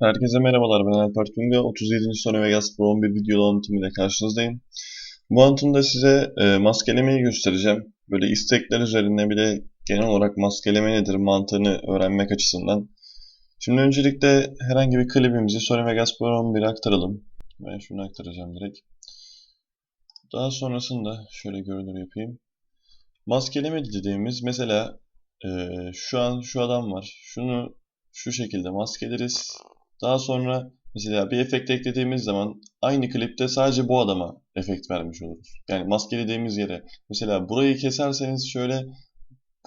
Herkese merhabalar ben Alper Tunga. 37. Sony Vegas Pro 11 video anlatımıyla karşınızdayım. Bu anlatımda size e, maskelemeyi göstereceğim. Böyle istekler üzerine bir de genel olarak maskeleme nedir mantığını öğrenmek açısından. Şimdi öncelikle herhangi bir klibimizi Sony Vegas Pro 11'e aktaralım. Ben şunu aktaracağım direkt. Daha sonrasında şöyle görünür yapayım. Maskeleme dediğimiz mesela e, şu an şu adam var. Şunu şu şekilde maskeleriz. Daha sonra mesela bir efekt eklediğimiz zaman aynı klipte sadece bu adama efekt vermiş oluruz. Yani maskelediğimiz yere. Mesela burayı keserseniz şöyle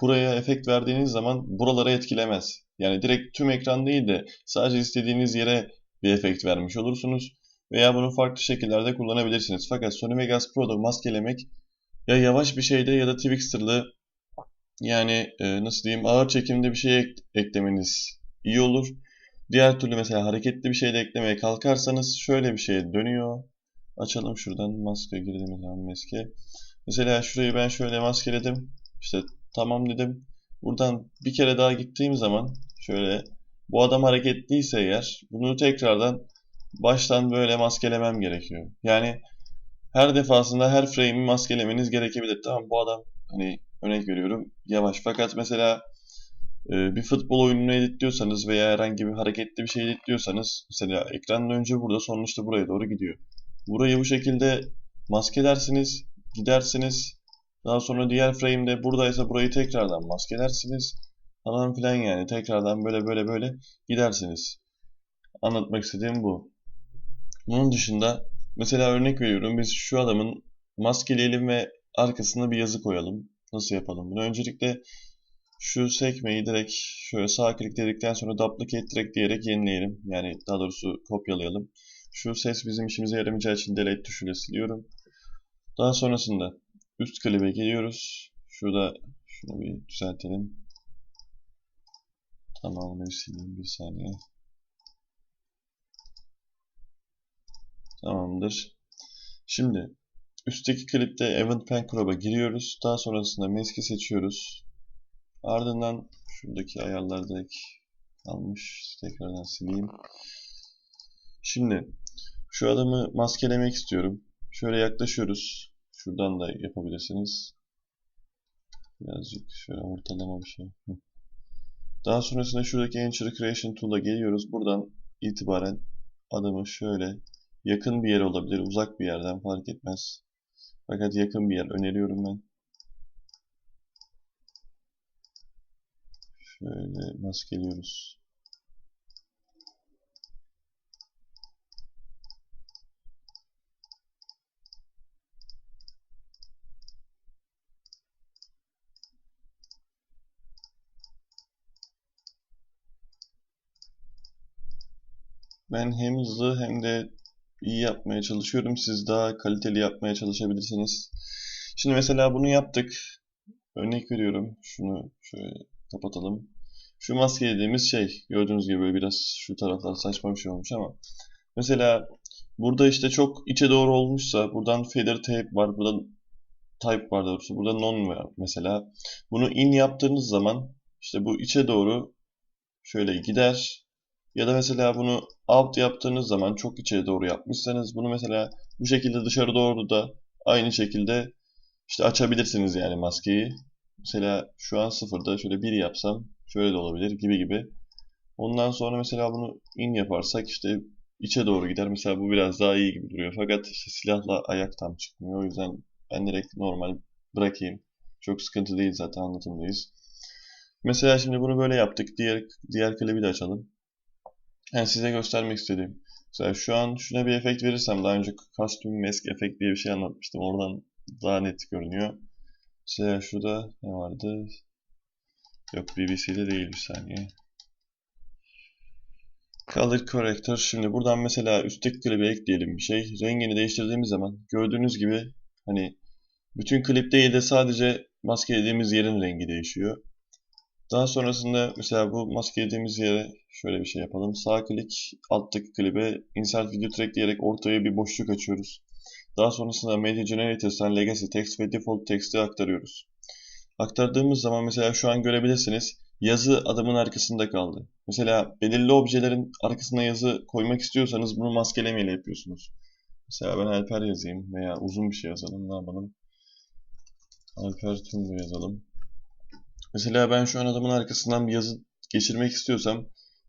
buraya efekt verdiğiniz zaman buralara etkilemez. Yani direkt tüm ekran değil de sadece istediğiniz yere bir efekt vermiş olursunuz. Veya bunu farklı şekillerde kullanabilirsiniz. Fakat Sony Vegas Pro'da maskelemek ya yavaş bir şeyde ya da Twixter'lı yani e, nasıl diyeyim ağır çekimde bir şey ek- eklemeniz iyi olur. Diğer türlü mesela hareketli bir şey de eklemeye kalkarsanız şöyle bir şey dönüyor. Açalım şuradan maske girdiğimiz zaman maske. Mesela şurayı ben şöyle maskeledim. İşte tamam dedim. Buradan bir kere daha gittiğim zaman şöyle bu adam hareketliyse eğer bunu tekrardan baştan böyle maskelemem gerekiyor. Yani her defasında her frame'i maskelemeniz gerekebilir. Tamam bu adam hani örnek veriyorum yavaş. Fakat mesela e, bir futbol oyununu editliyorsanız veya herhangi bir hareketli bir şey editliyorsanız mesela ekranın önce burada işte buraya doğru gidiyor. Burayı bu şekilde maskelersiniz, gidersiniz. Daha sonra diğer frame'de buradaysa burayı tekrardan maskelersiniz. Falan filan yani tekrardan böyle böyle böyle gidersiniz. Anlatmak istediğim bu. Bunun dışında mesela örnek veriyorum biz şu adamın maskeleyelim ve arkasına bir yazı koyalım. Nasıl yapalım bunu? Öncelikle şu sekmeyi direkt şöyle sağ klikledikten sonra duplicate direkt diyerek yenileyelim. Yani daha doğrusu kopyalayalım. Şu ses bizim işimize yaramayacağı için delete tuşuyla siliyorum. Daha sonrasında üst klibe geliyoruz. Şurada şunu bir düzeltelim. Tamamını bir sileyim bir saniye. Tamamdır. Şimdi üstteki klipte Event Pen giriyoruz. Daha sonrasında Mask'i seçiyoruz. Ardından şuradaki ayarlarda kalmış. Tekrardan sileyim. Şimdi şu adamı maskelemek istiyorum. Şöyle yaklaşıyoruz. Şuradan da yapabilirsiniz. Birazcık şöyle ortalama bir şey. Daha sonrasında şuradaki Enter Creation Tool'a geliyoruz. Buradan itibaren adamı şöyle yakın bir yer olabilir, uzak bir yerden fark etmez. Fakat yakın bir yer öneriyorum ben. Şöyle maskeliyoruz. Ben hem hızlı hem de iyi yapmaya çalışıyorum. Siz daha kaliteli yapmaya çalışabilirsiniz. Şimdi mesela bunu yaptık. Örnek veriyorum. Şunu şöyle kapatalım. Şu maske dediğimiz şey gördüğünüz gibi böyle biraz şu taraflar saçma bir şey olmuş ama mesela burada işte çok içe doğru olmuşsa buradan feather tape var. Buradan type var doğrusu. Burada non var mesela. Bunu in yaptığınız zaman işte bu içe doğru şöyle gider. Ya da mesela bunu out yaptığınız zaman çok içeri doğru yapmışsanız bunu mesela bu şekilde dışarı doğru da aynı şekilde işte açabilirsiniz yani maskeyi. Mesela şu an sıfırda şöyle bir yapsam şöyle de olabilir gibi gibi. Ondan sonra mesela bunu in yaparsak işte içe doğru gider. Mesela bu biraz daha iyi gibi duruyor. Fakat işte silahla ayak tam çıkmıyor. O yüzden ben direkt normal bırakayım. Çok sıkıntı değil zaten anlatımdayız. Mesela şimdi bunu böyle yaptık. Diğer diğer klibi de açalım. Yani size göstermek istediğim. Mesela şu an şuna bir efekt verirsem daha önce Custom Mask efekt diye bir şey anlatmıştım. Oradan daha net görünüyor. Mesela şurada ne vardı? Yok BBC'de değil bir saniye. Color Corrector. Şimdi buradan mesela üstteki klibe ekleyelim bir şey. Rengini değiştirdiğimiz zaman gördüğünüz gibi hani bütün klip değil de sadece maskelediğimiz yerin rengi değişiyor. Daha sonrasında mesela bu maskelediğimiz yere şöyle bir şey yapalım. Sağ klik alttaki klibe insert video track diyerek ortaya bir boşluk açıyoruz. Daha sonrasında Media Generators'tan Legacy Text ve Default Text'i aktarıyoruz. Aktardığımız zaman mesela şu an görebilirsiniz yazı adamın arkasında kaldı. Mesela belirli objelerin arkasına yazı koymak istiyorsanız bunu maskelemeyle yapıyorsunuz. Mesela ben Alper yazayım veya uzun bir şey yazalım. Ne yapalım? Alper Tungu yazalım. Mesela ben şu an adamın arkasından bir yazı geçirmek istiyorsam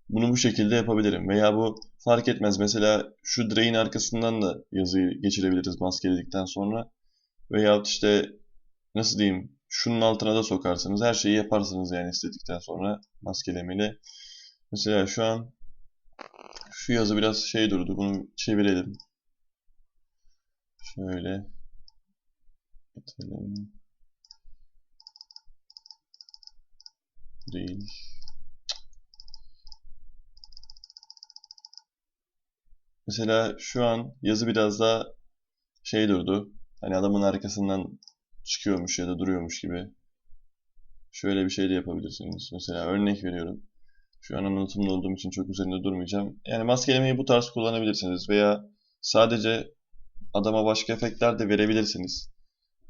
bunu bu şekilde yapabilirim. Veya bu fark etmez. Mesela şu direğin arkasından da yazıyı geçirebiliriz maskeledikten sonra. Veyahut işte nasıl diyeyim şunun altına da sokarsınız. Her şeyi yaparsınız yani istedikten sonra maskelemeli. Mesela şu an şu yazı biraz şey durdu. Bunu çevirelim. Şöyle getirelim. Değil. Mesela şu an yazı biraz daha şey durdu. Hani adamın arkasından çıkıyormuş ya da duruyormuş gibi. Şöyle bir şey de yapabilirsiniz. Mesela örnek veriyorum. Şu an anlatımda olduğum için çok üzerinde durmayacağım. Yani maskelemeyi bu tarz kullanabilirsiniz veya sadece adama başka efektler de verebilirsiniz.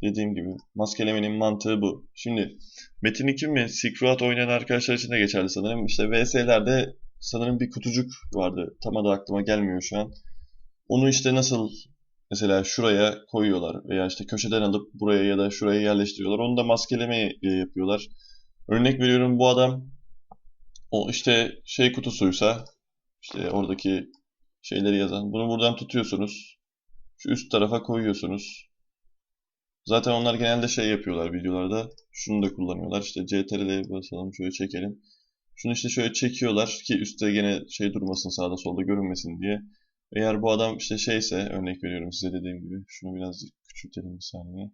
Dediğim gibi maskelemenin mantığı bu. Şimdi Metin 2 mi Silk oynayan arkadaşlar için de geçerli sanırım. İşte VS'lerde sanırım bir kutucuk vardı. Tam adı aklıma gelmiyor şu an. Onu işte nasıl mesela şuraya koyuyorlar veya işte köşeden alıp buraya ya da şuraya yerleştiriyorlar. Onu da maskeleme ile yapıyorlar. Örnek veriyorum bu adam o işte şey kutusuysa işte oradaki şeyleri yazan bunu buradan tutuyorsunuz. Şu üst tarafa koyuyorsunuz. Zaten onlar genelde şey yapıyorlar videolarda. Şunu da kullanıyorlar. İşte CTRL'ye basalım şöyle çekelim. Şunu işte şöyle çekiyorlar ki üstte gene şey durmasın sağda solda görünmesin diye. Eğer bu adam işte şeyse örnek veriyorum size dediğim gibi. Şunu biraz küçültelim bir saniye.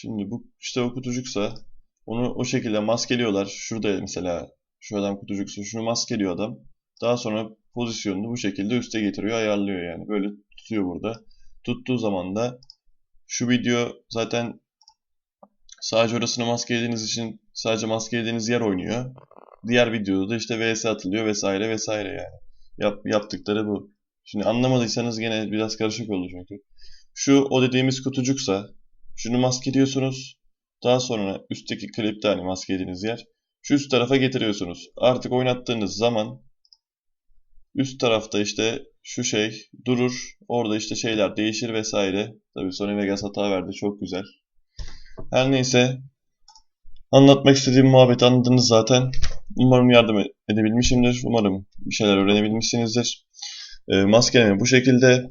Şimdi bu işte o kutucuksa onu o şekilde maskeliyorlar. Şurada mesela şu adam kutucuksa şunu maskeliyor adam. Daha sonra pozisyonunu bu şekilde üste getiriyor, ayarlıyor yani. Böyle tutuyor burada. Tuttuğu zaman da şu video zaten sadece orasını maskelediğiniz için sadece maskelediğiniz yer oynuyor. Diğer videoda da işte vs atılıyor vesaire vesaire yani. Yap, yaptıkları bu. Şimdi anlamadıysanız gene biraz karışık oldu çünkü. Şu o dediğimiz kutucuksa şunu maskeliyorsunuz. Daha sonra üstteki klipte hani maskelediğiniz yer. Şu üst tarafa getiriyorsunuz. Artık oynattığınız zaman üst tarafta işte şu şey durur. Orada işte şeyler değişir vesaire. Tabii Sony Vegas hata verdi. Çok güzel. Her neyse. Anlatmak istediğim muhabbeti anladınız zaten. Umarım yardım edebilmişimdir. Umarım bir şeyler öğrenebilmişsinizdir. E, maskeleme bu şekilde.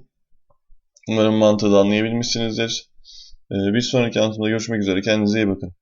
Umarım mantığı da anlayabilmişsinizdir. Ee, bir sonraki anlatımda görüşmek üzere. Kendinize iyi bakın.